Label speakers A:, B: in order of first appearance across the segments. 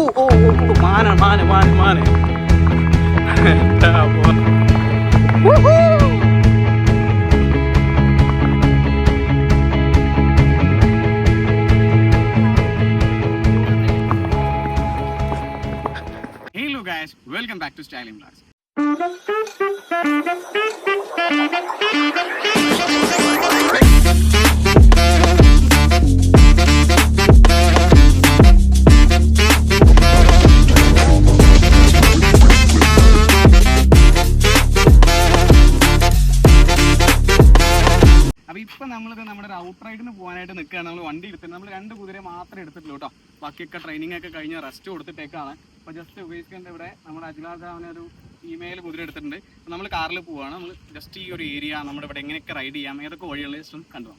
A: ഓ ഓ, ഓ, മാന മാന മാന മാന എന്താ പോ- ഊഹൂ. Hello guys, welcome back to Styling Vlogs. ഇപ്പൊ നമ്മളിത് നമ്മുടെ ഒരു ഔട്ട് റൈഡിന് പോകാനായിട്ട് നിൽക്കുകയാണ് നമ്മൾ വണ്ടി എടുത്തിട്ട് നമ്മൾ രണ്ട് കുതിര മാത്രമേ എടുത്തിട്ടുള്ളൂ കേട്ടോ ബാക്കിയൊക്കെ ട്രെയിനിങ് ഒക്കെ കഴിഞ്ഞ് റെസ്റ്റ് കൊടുത്തിട്ടേക്കാണ്. അപ്പൊ ജസ്റ്റ് ഉപയോഗിക്കേണ്ട ഇവിടെ നമ്മുടെ അവനെ ഒരു ഇമെയിൽ കുതിര എടുത്തിട്ടുണ്ട്. നമ്മൾ കാറിൽ പോവാണ്. നമ്മൾ ജസ്റ്റ് ഈ ഒരു ഏരിയ നമ്മുടെ ഇവിടെ എങ്ങനെയൊക്കെ റൈഡ് ചെയ്യാം ഏതൊക്കെ വഴിയുള്ള ജസ്റ്റ് കണ്ടു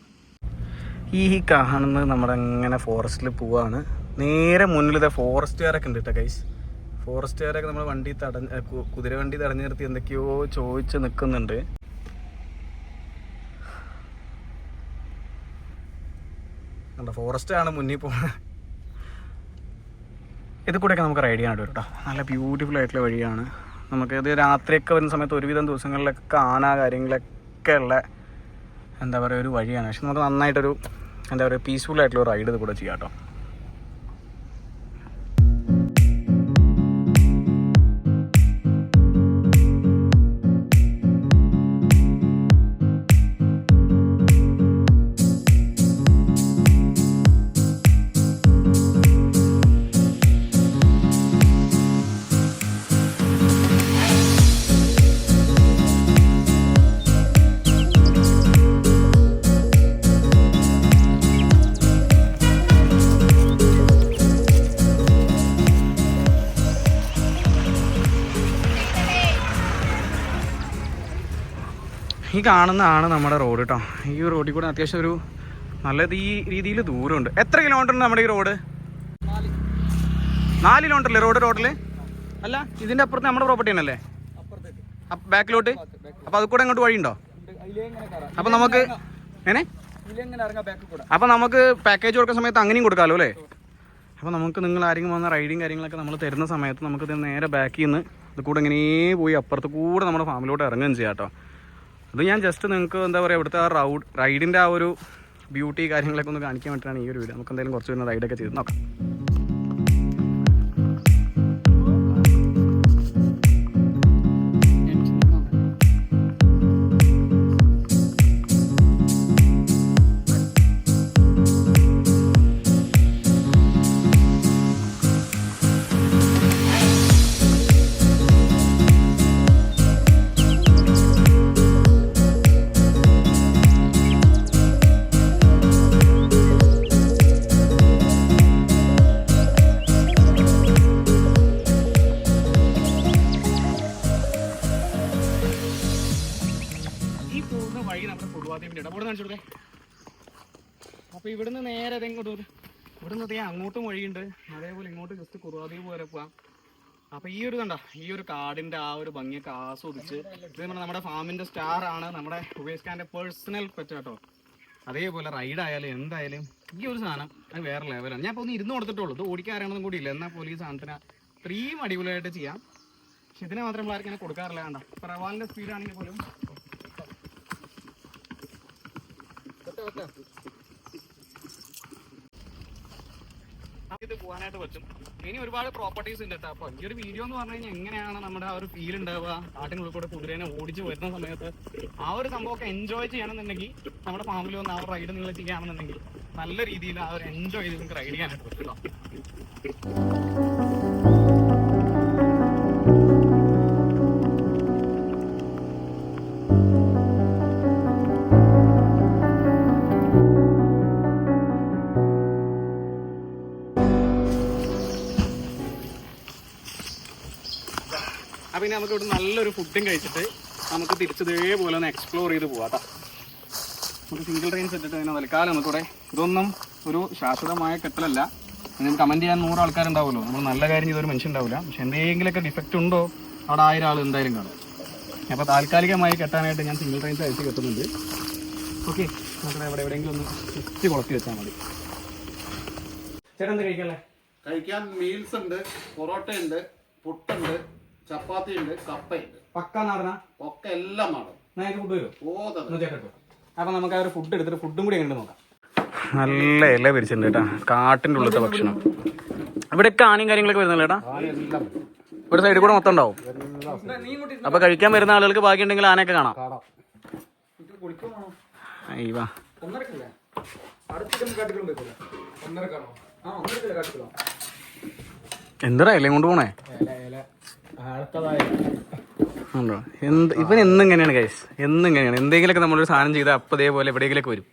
A: ഈ കാണുന്നത് നമ്മുടെ എങ്ങനെ ഫോറസ്റ്റിൽ പോവാണ്. നേരെ മുന്നിൽ ഇതേ ഫോറസ്റ്റുകാരൊക്കെ ഉണ്ട് കേട്ടോ കൈസ് ഫോറസ്റ്റുകാരൊക്കെ നമ്മൾ വണ്ടി തടഞ്ഞ് കുതിര വണ്ടി തടഞ്ഞു നിർത്തി എന്തൊക്കെയോ ചോദിച്ച് നിൽക്കുന്നുണ്ട് കണ്ടോ ഫോറസ്റ്റ് ആണ് മുന്നിൽ പോകുന്നത് ഇത് കൂടെയൊക്കെ നമുക്ക് റൈഡ് ചെയ്യാനായിട്ട് വരും കേട്ടോ നല്ല ബ്യൂട്ടിഫുൾ ആയിട്ടുള്ള വഴിയാണ്. നമുക്ക് ഇത് രാത്രിയൊക്കെ വരുന്ന സമയത്ത് ഒരുവിധം ദിവസങ്ങളിലൊക്കെ ആന കാര്യങ്ങളൊക്കെ ഉള്ള എന്താ പറയുക ഒരു വഴിയാണ്. പക്ഷെ നമുക്ക് നന്നായിട്ടൊരു എന്താ പറയുക പീസ്ഫുൾ ആയിട്ടുള്ള റൈഡ് ഇത് കൂടെ ചെയ്യാം കേട്ടോ കാണുന്നതാണ് നമ്മുടെ റോഡ് കേട്ടോ ഈ റോഡിൽ കൂടെ അത്യാവശ്യം ഒരു നല്ല ഈ രീതിയിൽ ദൂരമുണ്ട്. എത്ര കിലോമീറ്റർ ഉണ്ട് നമ്മുടെ ഈ റോഡ്? നാല് കിലോമീറ്റർ അല്ലേ റോഡ് ടോട്ടൽ അല്ല ഇതിന്റെ അപ്പുറത്ത് നമ്മുടെ പ്രോപ്പർട്ടി ആണല്ലേ? ബാക്കിലോട്ട്? അപ്പൊ അത് കൂടെ ഇങ്ങോട്ട് വഴിയുണ്ടോ? അപ്പൊ നമുക്ക് എങ്ങനെ? അപ്പൊ നമുക്ക് പാക്കേജ് കൊടുക്കുന്ന സമയത്ത് അങ്ങനെയും കൊടുക്കാമല്ലോ അല്ലേ? അപ്പൊ നമുക്ക് നിങ്ങൾ ആരെങ്കിലും വന്ന റൈഡിങ് കാര്യങ്ങളൊക്കെ നമ്മൾ തരുന്ന സമയത്ത് നമുക്ക് നേരെ ബാക്കിൽ നിന്ന് ഇത് കൂടെ ഇങ്ങനെ പോയി അപ്പുറത്ത് കൂടെ നമ്മുടെ ഫാമിലോട്ട് ഇറങ്ങുകയും ചെയ്യാം കേട്ടോ അത് ഞാൻ ജസ്റ്റ് നിങ്ങൾക്ക് എന്താ പറയുക ഇവിടുത്തെ ആ റൗഡ് റൈഡിന്റെ ആ ഒരു ബ്യൂട്ടി കാര്യങ്ങളൊക്കെ ഒന്ന് കാണിക്കാൻ വേണ്ടിയിട്ടാണ് ഈ ഒരു വീഡിയോ നമുക്ക് എന്തായാലും കുറച്ച് വരുന്ന റൈഡൊക്കെ ചെയ്ത് നോക്കാം. അതേ അങ്ങോട്ടും വഴിയുണ്ട്. അതേപോലെ ഇങ്ങോട്ട് ജസ്റ്റ് കുറുവാദേവ് വരെ പോവാം. അപ്പൊ ഈ ഒരു കണ്ട ഈ ഒരു കാടിന്റെ ആ ഒരു ഭംഗിയൊക്കെ ആസ്വദിച്ച് ഇത് നമ്മുടെ ഫാമിന്റെ സ്റ്റാർ ആണ് നമ്മുടെ ഉപേഷ് ഖാന്റെ പേഴ്സണൽ പെറ്റാട്ടോ അതേപോലെ റൈഡ് ആയാലും എന്തായാലും ഈ ഒരു സാധനം അത് വേറെ ലെവലാണ് ഞാൻ ഇപ്പോൾ ഒന്ന് ഇരുന്ന് കൊടുത്തിട്ടുള്ളൂ. ഇത് ഓടിക്കാറാണെന്നും കൂടി ഇല്ല എന്നാൽ പോലും ഈ സാധനത്തിന് ഇത്രയും അടിപൊളിയായിട്ട് ചെയ്യാം. പക്ഷെ ഇതിനെ മാത്രം ആർക്കും ഇങ്ങനെ കൊടുക്കാറില്ല. കണ്ട പ്രവാലിന്റെ സ്പീഡാണെങ്കിൽ പോലും. ഇത് പോകാനായിട്ട് പറ്റും. ഇനി ഒരുപാട് പ്രോപ്പർട്ടീസ് ഉണ്ട് കേട്ടോ അപ്പൊ ഈ ഒരു വീഡിയോ എന്ന് പറഞ്ഞു കഴിഞ്ഞാൽ എങ്ങനെയാണ് നമ്മുടെ ആ ഒരു ഫീൽ ഉണ്ടാവുക? കാട്ടിനുള്ളിൽ കൂടെ കുതിരേനെ ഓടിച്ച് വരുന്ന സമയത്ത് ആ ഒരു സംഭവമൊക്കെ എൻജോയ് ചെയ്യണമെന്നുണ്ടെങ്കിൽ നമ്മുടെ ഫാമിലി ഒന്ന് ആ റൈഡ് നിങ്ങൾ ചെയ്യുകയാണെന്നുണ്ടെങ്കിൽ നല്ല രീതിയിൽ ആ ഒരു എൻജോയ് ചെയ്ത് നിങ്ങൾക്ക് റൈഡ് ചെയ്യാനായിട്ട് പറ്റും ഇനി നമുക്ക് ഇവിടെ നല്ലൊരു ഫുഡും കഴിച്ചിട്ട് നമുക്ക് തിരിച്ചതേപോലെ ഒന്ന് എക്സ്പ്ലോർ ചെയ്ത് കേട്ടോ നമുക്ക് സിംഗിൾ ട്രെയിൻ സെറ്റിട്ട് തന്നെ തൽക്കാലം നമുക്കിവിടെ ഇതൊന്നും ഒരു ശാശ്വതമായ കെട്ടലല്ല. ഇതിന് കമന്റ് ചെയ്യാൻ നൂറ് ആൾക്കാരുണ്ടാവുമല്ലോ. നമ്മൾ നല്ല കാര്യം ചെയ്തൊരു മനുഷ്യൻ ഉണ്ടാവില്ല പക്ഷെ എന്തെങ്കിലുമൊക്കെ ഡിഫക്റ്റ് ഉണ്ടോ? അവിടെ ആയിരം ആൾ എന്തായാലും കാണും. അപ്പോൾ താൽക്കാലികമായി കെട്ടാനായിട്ട് ഞാൻ സിംഗിൾ ട്രെയിൻ അയച്ച് കെട്ടുന്നുണ്ട്. ഓക്കെ നമുക്ക് ഇവിടെ എവിടെയെങ്കിലും ഒന്ന് ജസ്റ്റ് കുളത്തി വെച്ചാൽ മതി. ചേട്ടൻ എന്ത്
B: കഴിക്കാൻ മീൽസ് ഉണ്ട് പൊറോട്ട ഉണ്ട് പുട്ടുണ്ട്. ചപ്പാത്തി ഉണ്ട് കപ്പയുണ്ട്.
A: പക്ക നാടനാ?
B: ഒക്കെ എല്ലാം ആണ്
A: നേരെ ഫുഡ് വരും
B: ഓ തന്നെ
A: അപ്പൊ നമുക്ക് ആ ഒരു ഫുഡ് എടുത്തിട്ട് ഫുഡും കൂടി എങ്ങനെ നോക്കാം. നല്ല ഇല പിരിച്ചിട്ടുണ്ട് കേട്ടാ. കാട്ടിന്റെ ഉള്ളത്തെ ഭക്ഷണം. ഇവിടെയൊക്കെ ആനയും കാര്യങ്ങളൊക്കെ വരുന്നില്ല ഏട്ടാ?
B: എല്ലാം
A: ഒരു സൈഡിൽ കൂടെ മൊത്തം ഉണ്ടാവും. അപ്പൊ കഴിക്കാൻ വരുന്ന ആളുകൾക്ക് ബാക്കി ഉണ്ടെങ്കിൽ ആനയൊക്കെ കാണാം.
B: കാണാം.
A: അയ്യവാ. എന്തടാ ഇലയും കൊണ്ട് പോണേ? ഉണ്ടോ? എന്ത് ഇവൻ എന്നെങ്ങനെയാണ് ഗൈസ് എന്നെങ്ങനെയാണ് എന്തെങ്കിലുമൊക്കെ നമ്മളൊരു സാധനം ചെയ്താൽ അപ്പം ഇതേപോലെ എവിടെയെങ്കിലൊക്കെ വരും.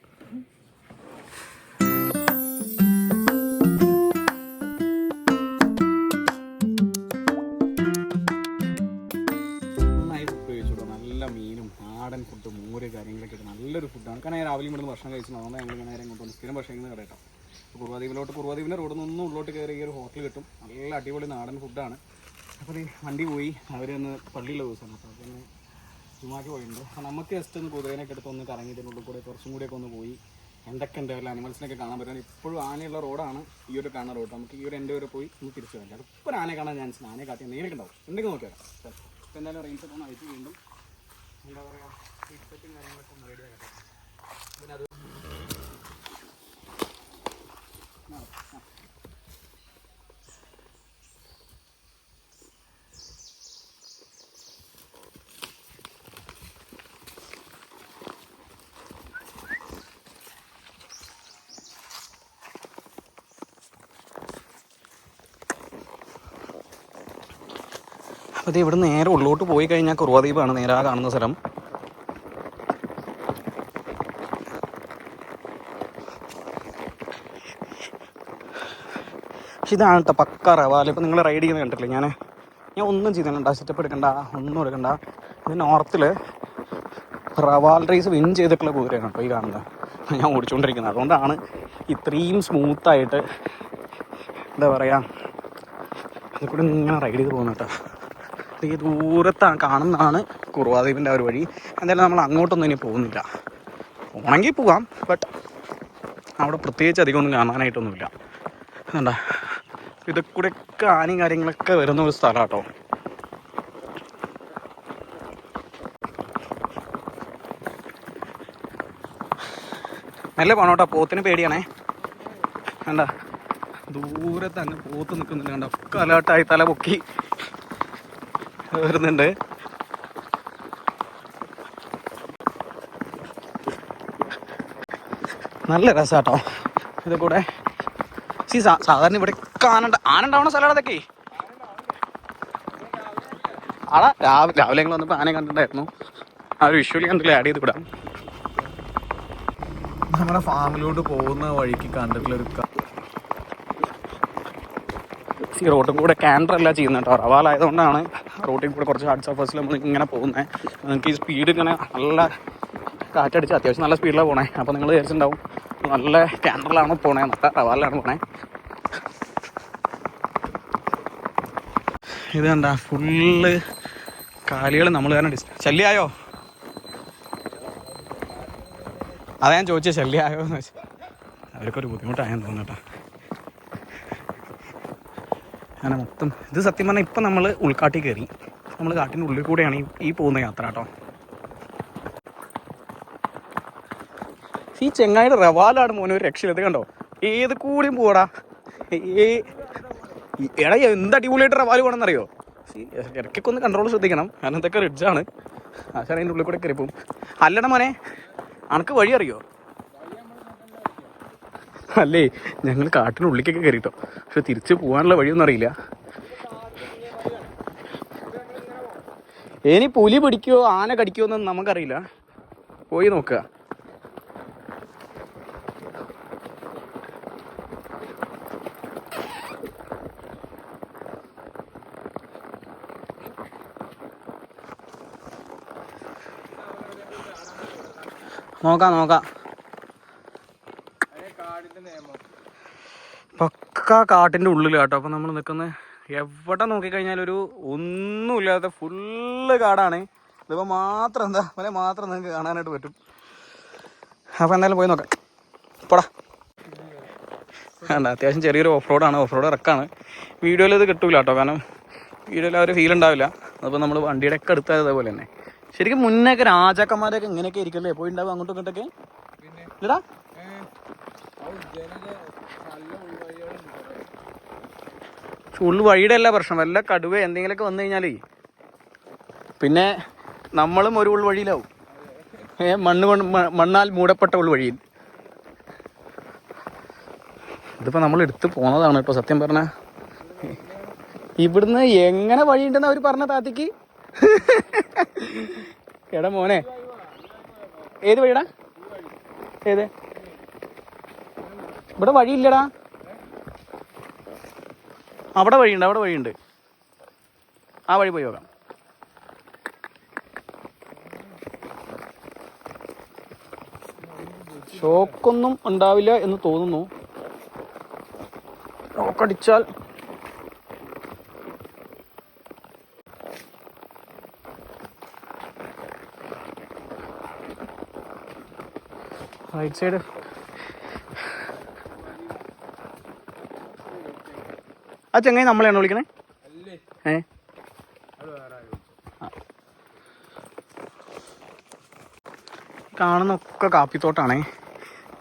A: ഫുഡ് കാര്യങ്ങളൊക്കെ നല്ലൊരു ഭക്ഷണം കഴിച്ചു അതുകൊണ്ട് ഞങ്ങൾ ഇങ്ങോട്ട്. സ്ഥിരം ഭക്ഷണം കഴിക്കുന്ന കട കേട്ടോ കുറുവാദ്വീപിലോട്ട് കുറുവാദ്വീപിന്റെ റോഡിൽ നിന്ന് ഉള്ളോട്ട് കയറി ഈ ഒരു ഹോട്ടൽ കിട്ടും. നല്ല അടിപൊളി നാടൻ ഫുഡാണ് അപ്പോൾ വണ്ടി പോയി. അവരൊന്ന് പള്ളിയുള്ള ദിവസമാണ്. അപ്പോൾ പിന്നെ ചുമ്മാക്ക് പോയിട്ടുണ്ട്. അപ്പോൾ നമുക്ക് ജസ്റ്റ് ഒന്ന് കുതിരേനൊക്കെ എടുത്ത് ഒന്ന് കറങ്ങിയതിനുള്ളിൽ കൂടെ കുറച്ചും കൂടിയൊക്കെ ഒന്ന് പോയി. എന്തൊക്കെ ഉണ്ട് വല്ല അനിമൽസിനൊക്കെ കാണാൻ പറ്റുന്നത് ഇപ്പോഴും ആനയുള്ള റോഡാണ് ഈ ഒരു കാണുന്ന റോഡ് നമുക്ക് ഈ ഒരു എന്റെ വരെ പോയി ഒന്ന് തിരിച്ചു വരാം. ഇപ്പോൾ ആനയെ കാണാൻ ചാൻസ് ആനയെ കാട്ടി നേരിട്ട് ഉണ്ടാവും. എന്തെങ്കിലും നോക്കിയാൽ ഇപ്പോൾ എന്തായാലും റേഞ്ച് ഒന്ന് അയച്ചു വീണ്ടും എന്താ പറയുക കാര്യങ്ങളൊക്കെ ഒന്ന് റെഡി പിന്നെ അത് ആ, അപ്പോൾ ഇത് ഇവിടെ നേരെ ഉള്ളോട്ട് പോയി കഴിഞ്ഞാൽ കുറുവാദ്വീപാണ് നേരെ ആ കാണുന്ന സ്ഥലം. പക്ഷെ ഇതാണ് കേട്ടോ പക്ക റവാല. ഇപ്പം നിങ്ങൾ റൈഡ് ചെയ്യുന്നത് കണ്ടിട്ടില്ലേ? ഞാൻ ഞാൻ ഒന്നും ചെയ്തില്ല സെറ്റപ്പ് എടുക്കണ്ട. ഒന്നും എടുക്കണ്ട. ഇത് നോർത്തിൽ റവാൽ റേസ് വിൻ ചെയ്തിട്ടുള്ള കുതിരയാണ് കേട്ടോ ഈ കാണുന്നത്. ഞാൻ ഓടിച്ചുകൊണ്ടിരിക്കുന്നത് അതുകൊണ്ടാണ് ഇത്രയും സ്മൂത്തായിട്ട് എന്താ പറയുക അതിൽ കൂടെ ഇങ്ങനെ റൈഡ് ചെയ്ത് പോകുന്നത് കേട്ടോ ഈ ദൂരത്താണ് കാണുന്നതാണ് കുറുവാദ്വീപിന്റെ ഒരു വഴി. എന്തായാലും നമ്മൾ അങ്ങോട്ടൊന്നും ഇനി പോകുന്നില്ല. പോകണമെങ്കിൽ പോകാം ബട്ട് അവിടെ പ്രത്യേകിച്ച് അധികം ഒന്നും കാണാനായിട്ടൊന്നുമില്ല. എന്താ ഇത് കൂടെയൊക്കെ ആനയും കാര്യങ്ങളൊക്കെ വരുന്ന ഒരു സ്ഥലം കേട്ടോ നല്ല പോണോട്ടോ പോത്തിന് പേടിയാണേ. കണ്ട? ദൂരത്ത് അങ്ങ് പോത്ത് നിൽക്കുന്നുണ്ട് കണ്ട? അലേർട്ടായി തല പൊക്കി. വരുന്നുണ്ട്. നല്ല രസാട്ടോ. ഇത് കൂടെ. സി സാധാരണ ഇവിടെ കാണണ്ട ആനണ്ടാവണ സ്ഥലമാണ് അതൊക്കെ ആടാ രാവിലെ രാവിലെ ഞങ്ങൾ വന്നപ്പോൾ ആനയെ കണ്ടിട്ടുണ്ടായിരുന്നു. ആ ഒരു വിഷ്വലി കണ്ടില്ല ആഡ് ചെയ്ത് വിടാം
C: നമ്മുടെ ഫാമിലോട്ട് പോകുന്ന വഴിക്ക് കണ്ടിട്ടുള്ള ഒരു
A: ഈ കൂടെ ക്യാൻഡർ അല്ല ചെയ്യുന്നുണ്ടോ റവാലായതുകൊണ്ടാണ് റോട്ടിൽ കൂടെ കുറച്ച് ഹാർഡ് സർഫസിൽ നമ്മൾ ഇങ്ങനെ പോകുന്നത് നിങ്ങൾക്ക് ഈ സ്പീഡ് ഇങ്ങനെ നല്ല കാറ്റടിച്ച് അത്യാവശ്യം നല്ല സ്പീഡിലാണ് പോണേ. അപ്പോൾ നിങ്ങൾ വിചാരിച്ചിട്ടുണ്ടാവും നല്ല ക്യാൻഡറിലാണ് പോണേ നല്ല റവാലിലാണ് പോണേ. ഇത് കണ്ട ഫുള്ള് കാലികൾ നമ്മൾ കാരണം ഡിസ് ശല്യമായോ അതാ ഞാൻ ചോദിച്ചത് ശല്യമായോ എന്ന് വെച്ചാൽ അവർക്കൊരു ബുദ്ധിമുട്ടായെന്ന് തോന്നുന്നു കേട്ടോ. അങ്ങനെ മൊത്തം. ഇത് സത്യം പറഞ്ഞാൽ ഇപ്പം നമ്മൾ ഉൾക്കാട്ടിൽ കയറി നമ്മൾ കാട്ടിന്റെ ഉള്ളിൽ കൂടെയാണ് ഈ ഈ പോകുന്ന യാത്ര കേട്ടോ. ഈ ചെങ്ങായിയുടെ റവാലാണ് മോനെ ഒരു രക്ഷയില്ല. ഇത് കണ്ടോ? ഏത് കൂടിയും പോടാ. ഏ എടാ എന്ത് അടിപൊളിയായിട്ട് റവാൽ പോകണമെന്നറിയോ ഇടയ്ക്കൊന്ന് കൺട്രോൾ ശ്രദ്ധിക്കണം. കാരണം ഇതൊക്കെ റിഡ്ജാണ് ആശാൻ അതിന്റെ ഉള്ളിൽ കൂടെ കയറി പോകും അല്ലട മോനെ അനക്ക് വഴി അറിയോ അല്ലേ? ഞങ്ങൾ കാട്ടിനുള്ളിലേക്കൊക്കെ കയറിട്ടോ പക്ഷെ തിരിച്ച് പോകാനുള്ള വഴിയൊന്നും അറിയില്ല. ഇനി പുലി പിടിക്കുവോ ആന കടിക്കോ എന്നൊന്നും നമുക്കറിയില്ല. പോയി നോക്കുക. നോക്കാം നോക്കാം. പക്ക കാട്ടിന്റെ ഉള്ളിൽ കേട്ടോ അപ്പം നമ്മൾ നിൽക്കുന്നത് എവിടെ നോക്കിക്കഴിഞ്ഞാൽ ഒരു ഒന്നുമില്ലാത്ത ഫുള്ള് കാടാണ്. ഇതിപ്പോൾ മാത്രം എന്താ പോലെ മാത്രം നിങ്ങൾക്ക് കാണാനായിട്ട് പറ്റും. അപ്പോൾ എന്തായാലും പോയി നോക്കാം. പോടാ. വേണ്ട അത്യാവശ്യം ചെറിയൊരു ഓഫ് റോഡാണ് ഓഫ് റോഡ് ഇറക്കാണ്. വീഡിയോയിൽ ഇത് കിട്ടൂല കേട്ടോ കാരണം വീഡിയോയിൽ ആ ഒരു ഫീൽ ഉണ്ടാവില്ല. അതിപ്പോൾ നമ്മൾ വണ്ടിയുടെ ഒക്കെ എടുത്താൽ അതേപോലെ തന്നെ. ശരിക്കും മുന്നേ ഒക്കെ രാജാക്കന്മാരൊക്കെ ഇങ്ങനെയൊക്കെ ഇരിക്കല്ലേ പോയിണ്ടാവും അങ്ങോട്ടും ഇങ്ങോട്ടൊക്കെ? ഇല്ലടാ? ഉള്ളു വഴിയുടെ അല്ല പ്രശ്നം. വല്ല കടുവ എന്തെങ്കിലുമൊക്കെ വന്നു കഴിഞ്ഞാലേ പിന്നെ നമ്മളും ഒരു ഉൾവഴിയിലാവും ഏ മണ്ണ് കൊണ്ട് മണ്ണാൽ മൂടപ്പെട്ട ഉൾവഴിയിൽ ഇതിപ്പോൾ നമ്മൾ എടുത്ത് പോന്നതാണ് കേട്ടോ സത്യം പറഞ്ഞ. ഇവിടുന്ന് എങ്ങനെ വഴിയുണ്ടെന്ന് അവർ പറഞ്ഞ താത്തിക്ക്? എടാ മോനെ. ഏത് വഴിയടാ ഏത്? ഇവിടെ വഴിയില്ലടാ. അവിടെ വഴിയുണ്ട് അവിടെ വഴിയുണ്ട്. ആ വഴി പോയി നോക്കാം. ഷോക്കൊന്നും ഉണ്ടാവില്ല എന്ന് തോന്നുന്നു. ഷോക്കടിച്ചാൽ റൈറ്റ് സൈഡ് ആ ചെങ്ങായി നമ്മളെയാണോ വിളിക്കണേ? ഏ? കാണുന്നൊക്കെ കാപ്പിത്തോട്ടാണേ.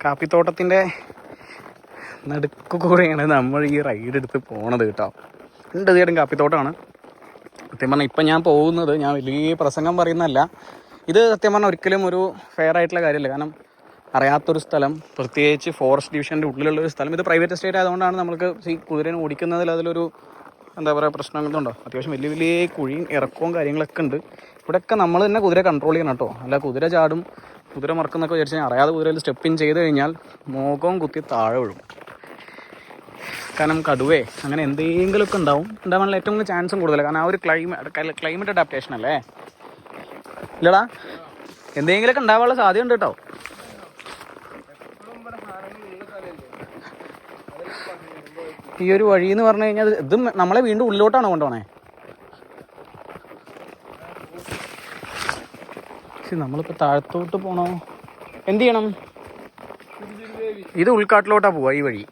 A: കാപ്പിത്തോട്ടത്തിന്റെ നടുക്ക് കൂടെയാണ് നമ്മൾ ഈ റൈഡ് എടുത്ത് പോണത് കേട്ടോ. രണ്ട് സൈഡും കാപ്പിത്തോട്ടമാണ് സത്യം പറഞ്ഞാൽ ഇപ്പം ഞാൻ പോകുന്നത് ഞാൻ വലിയ പ്രസംഗം പറയുന്നതല്ല. ഇത് സത്യം പറഞ്ഞാൽ ഒരിക്കലും ഒരു ഫെയർ ആയിട്ടുള്ള കാര്യമല്ല. കാരണം അറിയാത്തൊരു സ്ഥലം പ്രത്യേകിച്ച് ഫോറസ്റ്റ് ഡിവിഷന്റെ ഉള്ളിലുള്ള ഒരു സ്ഥലം. ഇത് പ്രൈവറ്റ് എസ്റ്റേറ്റ് ആയതുകൊണ്ടാണ് നമുക്ക് ഈ കുതിരനെ ഓടിക്കുന്നതിൽ അതിലൊരു എന്താ പറയുക പ്രശ്നങ്ങളുണ്ടോ? അത്യാവശ്യം വലിയ വലിയ കുഴിയും ഇറക്കവും കാര്യങ്ങളൊക്കെ ഉണ്ട്. ഇവിടെയൊക്കെ നമ്മൾ തന്നെ കുതിര കൺട്രോൾ ചെയ്യണം കേട്ടോ. അല്ല കുതിര ചാടും കുതിര മറക്കുന്നൊക്കെ വിചാരിച്ച് കഴിഞ്ഞാൽ അറിയാതെ കുതിരയിൽ സ്റ്റെപ്പ് ഇൻ ചെയ്ത് കഴിഞ്ഞാൽ മോകവും കുത്തി താഴെ വിഴും. കാരണം കടുവേ അങ്ങനെ എന്തെങ്കിലുമൊക്കെ ഉണ്ടാവും. ഉണ്ടാവാനുള്ള ഏറ്റവും കൂടുതൽ ചാൻസും കൂടുതൽ കാരണം ആ ഒരു ക്ലൈമറ്റ് ക്ലൈമറ്റ് അഡാപ്റ്റേഷൻ അല്ലേ? ഇല്ലടാ എന്തെങ്കിലുമൊക്കെ ഉണ്ടാവാനുള്ള സാധ്യത ഉണ്ട് കേട്ടോ. ഈ ഒരു വഴി എന്ന് പറഞ്ഞു കഴിഞ്ഞാൽ ഇത് നമ്മളെ വീണ്ടും ഉള്ളിലോട്ടാണ് കൊണ്ടുപോണേ? നമ്മളിപ്പോ താഴത്തോട്ട് പോണോ? എന്ത് ചെയ്യണം? ഇത് ഉൾക്കാട്ടിലോട്ടാ പോവാ ഈ വഴി.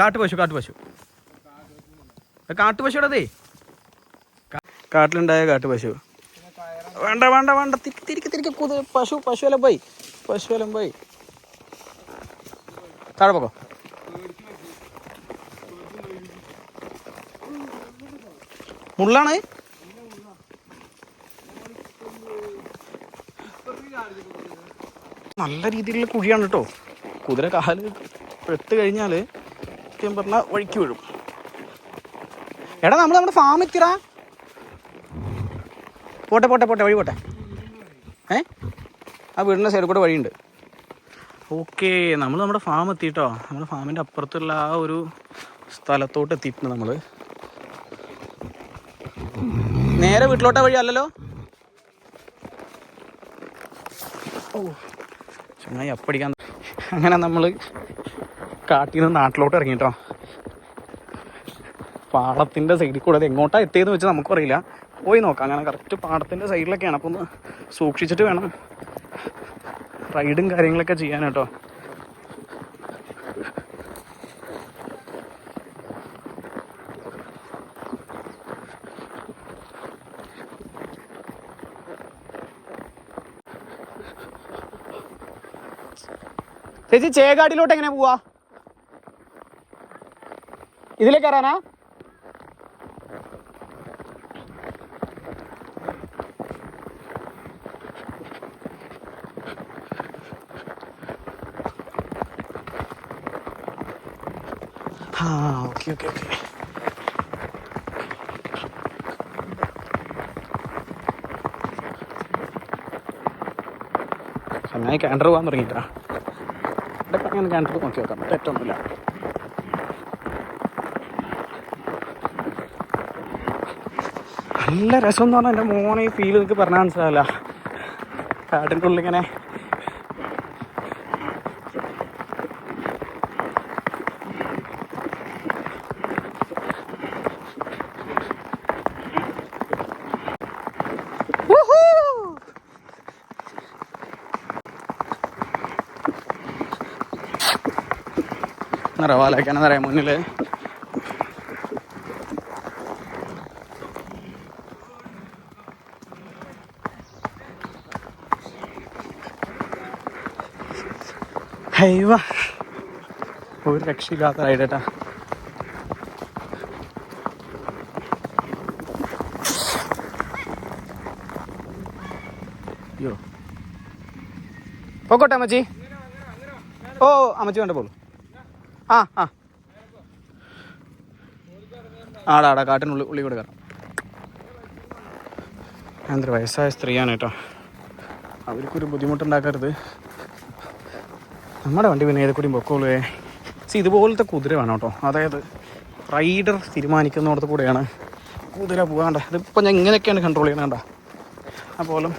A: കാട്ടുപശു കാട്ടുപശു. കാട്ടുപശുടേ കാട്ടിലുണ്ടായ കാട്ടുപശു. വേണ്ട വേണ്ട വേണ്ട. തിരിക്ക് തിരിക്ക് പശു പശുവെല്ലാം പോയി പശുവെല്ലാം പോയി താഴെ പോക്കോ. മുള്ളാണ്? നല്ല രീതിയിലുള്ള കുഴിയാണ് കേട്ടോ കുതിര കാൽ എടുത്ത് കഴിഞ്ഞാൽ സത്യം പറഞ്ഞാൽ വഴിക്ക് വീഴും. എടാ നമ്മൾ നമ്മുടെ ഫാം എത്തിറാ പോട്ടെ പോട്ടെ പോട്ടെ വഴി പോട്ടെ. ഏ? ആ വീടിന്റെ സൈഡിൽ കൂടെ വഴിയുണ്ട്. ഓക്കെ നമ്മൾ നമ്മുടെ ഫാം എത്തിയിട്ടോ നമ്മുടെ ഫാമിന്റെ അപ്പുറത്തുള്ള ആ ഒരു സ്ഥലത്തോട്ട് എത്തിയിട്ടുണ്ട് നമ്മൾ നേരെ വീട്ടിലോട്ട വഴി അല്ലല്ലോ? ഓ ചങ്ങായി അപ്പടിക്കാൻ അങ്ങനെ നമ്മൾ കാട്ടിൽ നിന്ന് നാട്ടിലോട്ട് ഇറങ്ങി കേട്ടോ പാടത്തിന്റെ സൈഡിൽ കൂടെ അത് എങ്ങോട്ടാ എത്തിയെന്ന് വെച്ചാൽ നമുക്കറിയില്ല പോയി നോക്കാം അങ്ങനെ കറക്റ്റ് പാടത്തിന്റെ സൈഡിലൊക്കെയാണ് അപ്പോൾ ഒന്ന് സൂക്ഷിച്ചിട്ട് വേണം റൈഡും കാര്യങ്ങളൊക്കെ ചെയ്യാൻ കേട്ടോ ചേച്ചി ചേകാടിലോട്ട് എങ്ങനെ പോവാ? ഇതിലേക്ക് കയറാനാ ആ ഓക്കെ ഓക്കെ ഓക്കെ. ചങ്ങായി കാൻഡർ പോകാൻ തുടങ്ങിയിട്ടാ. അങ്ങനെ കാൻഡർ നോക്കി നോക്കാം. തെറ്റൊന്നുമില്ല. നല്ല രസം എന്ന് പറഞ്ഞാൽ എന്റെ മോനെ ഫീൽ എനിക്ക് പറഞ്ഞാൽ മനസ്സിലാവില്ല. കാട്ടിന്റെ ഉള്ളിൽ ഇങ്ങനെ റവാലൊക്കെയാണെന്ന് പറയാം മുന്നിൽ ഒരു രക്ഷയില്ലാത്ത റൈഡേട്ടാ അയ്യോ. പോക്കോട്ടെ അമ്മച്ചി. ഓ അമ്മച്ചി വേണ്ട പോളൂ ആ ആ. ആടാ കാട്ടിനുള്ളിൽ ഉള്ളി കൂടെ കയറാം. എന്തൊരു വയസ്സായ സ്ത്രീയാണ് കേട്ടോ. അവർക്കൊരു ബുദ്ധിമുട്ടുണ്ടാക്കരുത്. നമ്മുടെ വണ്ടി പിന്നെ ഏത് കൂടിയും പൊക്കോളൂ സി ഇതുപോലത്തെ കുതിര വേണം കേട്ടോ. അതായത് റൈഡർ തീരുമാനിക്കുന്നിടത്ത് കൂടെയാണ് കുതിര പോകാണ്ട. ഇതിപ്പോൾ ഞാൻ ഇങ്ങനെയൊക്കെയാണ് കൺട്രോൾ ചെയ്യണേണ്ട അപ്പോലും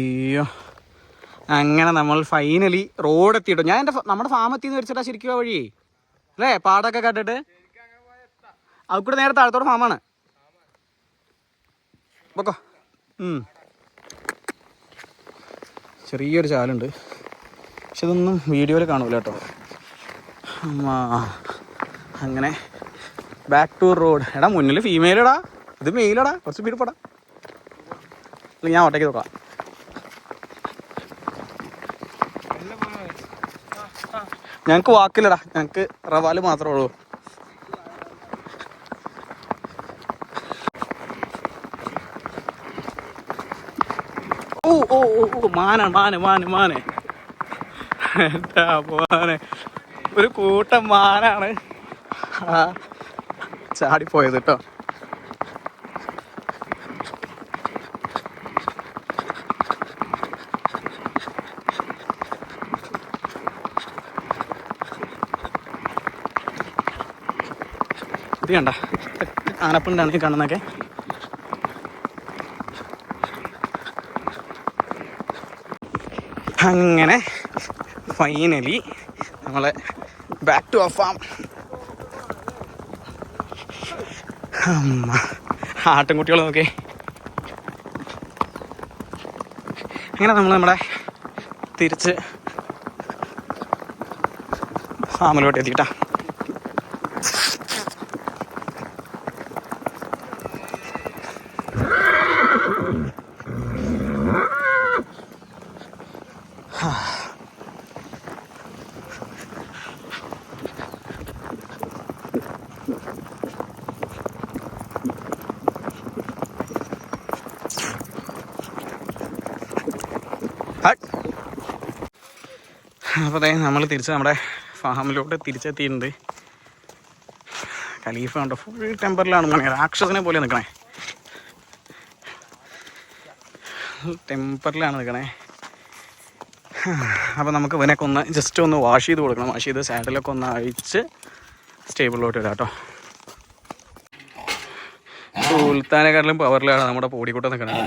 A: അയ്യോ. അങ്ങനെ നമ്മൾ ഫൈനലി റോഡ് എത്തിയിട്ടോ. ഞാൻ എന്റെ നമ്മുടെ ഫാം എത്തിന്ന് വെച്ചിട്ടാ ശരിക്കും വഴി? അല്ലേ? പാടൊക്കെ കണ്ടിട്ട്? അത് കൂടെ നേരെ താഴത്തോടെ ഫാമാണ് പൊക്കോ. ചെറിയൊരു ചാലുണ്ട്. പക്ഷെ ഇതൊന്നും വീഡിയോയിൽ കാണൂല കേട്ടോ. അങ്ങനെ ബാക്ക് ടു റോഡ് എടാ മുന്നിൽ ഫീമെയിലടാ ഇത് മെയിലടാ കുറച്ച് സ്പീഡ് പോടാ. അല്ലെങ്കിൽ ഞാൻ ഒറ്റയ്ക്ക് നോക്കാം. ഞങ്ങക്ക് വാക്കില്ലടാ. ഞങ്ങക്ക് റവാൽ മാത്രമേ ഉള്ളൂ. ഓ ഓ ഓ മാനാണ് മാന മാന മാന മാന. ഒരു കൂട്ടം മാനാണ്. ചാടിപ്പോയത് കേട്ടോ. ഇത് കണ്ട. ആനപ്പിണ്ടാണ് ഈ കാണുന്നൊക്കെ അങ്ങനെ ഫൈനലി നമ്മളെ ബാക്ക് ടു ഓഫ് ഫാം അമ്മ ആട്ടിൻകുട്ടികൾ നോക്കേ അങ്ങനെ നമ്മൾ നമ്മുടെ തിരിച്ച് ഫാമിലോട്ട് എത്തിയിട്ടാ. അപ്പോൾ അതെ നമ്മൾ തിരിച്ച് നമ്മുടെ ഫാമിലോട്ട് തിരിച്ചെത്തിയിട്ടുണ്ട്. ഖലീഫ ഉണ്ടോ ഫുൾ ടെമ്പറിലാണ് മോനെ രാക്ഷസനെ പോലെ നിൽക്കണേ ടെമ്പറിലാണ് നിൽക്കണേ അപ്പോൾ നമുക്ക് ഇവനൊക്കെ ഒന്ന് ജസ്റ്റ് ഒന്ന് വാഷ് ചെയ്ത് കൊടുക്കണം. വാഷ് ചെയ്ത് സാഡിലൊക്കെ ഒന്ന് അഴിച്ച് സ്റ്റേബിളിലോട്ട് ഇടാം കേട്ടോ സുൽത്താനെക്കാട്ടിലും പവറിലാണ് നമ്മുടെ പൊടിക്കൂട്ടം നിൽക്കണത്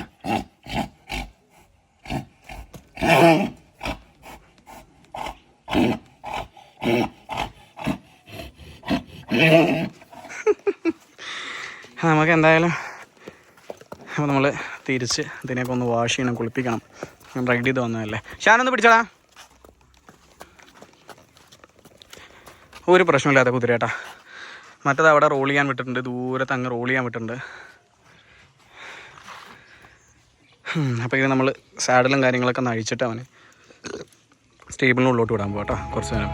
A: നമുക്ക് എന്തായാലും അപ്പോൾ നമ്മൾ തിരിച്ച് ഇതിനെയൊക്കെ ഒന്ന് വാഷ് ചെയ്യണം കുളിപ്പിക്കണം. റൈഡ് ചെയ്ത് വന്നതല്ലേ. ഷാനൊന്ന് പിടിച്ചടാ. ഒരു പ്രശ്നമില്ലാത്ത കുതിരേട്ടാ മറ്റത് അവിടെ റോൾ ചെയ്യാൻ വിട്ടിട്ടുണ്ട്. ദൂരത്ത് അങ്ങ് റോൾ ചെയ്യാൻ വിട്ടിട്ടുണ്ട്. അപ്പോൾ ഇത് നമ്മൾ സാഡലും കാര്യങ്ങളൊക്കെ നഴിച്ചിട്ട് അവന് സ്റ്റേബിളിനുള്ളിലോട്ട് വിടാൻ പോകട്ടോ കുറച്ച് നേരം.